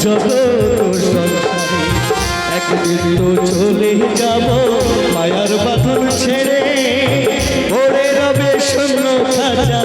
জগৎ একদিন তো চলে যাব মায়ার বাঁধন ছেড়ে ভোরে রবে শূন্য খাজা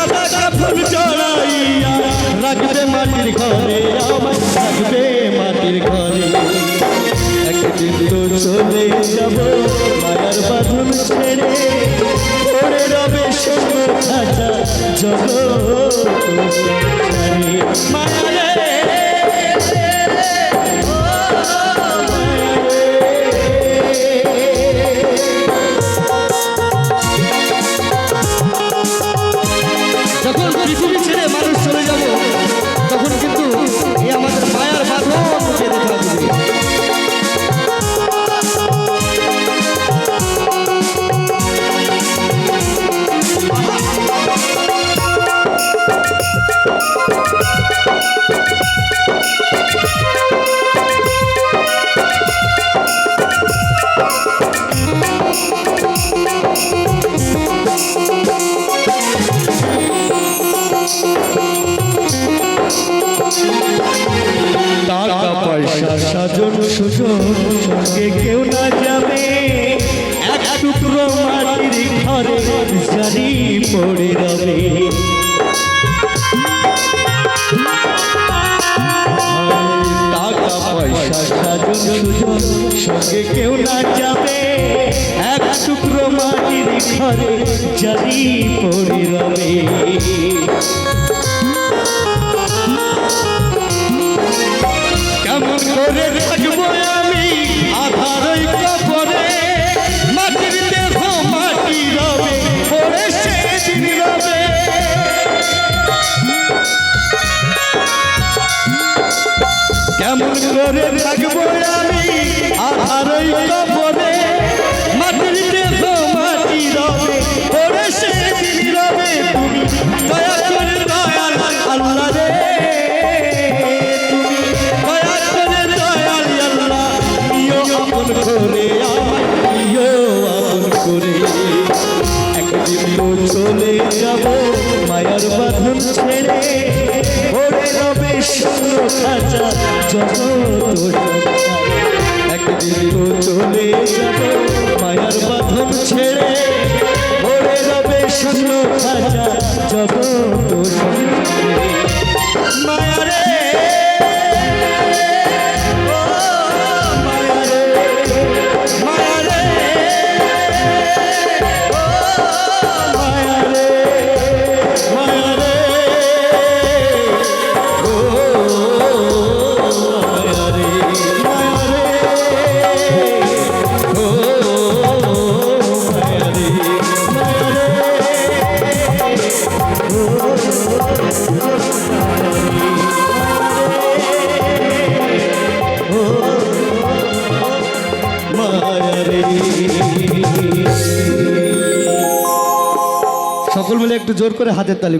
সাদা কাফন চড়াইয়া রাখবে মাটির ঘরে আমার রাখবে মাটির ঘরে। একদিন তো চলে যাব, মায়ার বাঁধন ছেড়ে। পড়ে রবে সঙ্গে খাঁচা জগৎ। ঘরে জারি পড়ে রবে। সঙ্গে কেউ না যাবে। এক টুকরো মাটির ঘরে জারি পড়ে রবে। করে থাকব আমি, আধার কবরে মাটির দেহ মাটি রবে পরে সেদিন রবে তুমি দয়া করে দয়াল আল্লাহ রে। তুমি দয়া করে দয়াল আল্লাহ ইয়ো আপন করে ইয়ো আপন করে। একদিন তো চলে যাব মায়ার বাঁধন ছেড়ে ওরে রবে শূন্য খাঁচা যত একদিন তো চলে যাব মায়ার বাঁধন ছেড়ে। ওরে রবে শূন্য খাঁচা যত মিলে একটু জোর করে হাতের তালি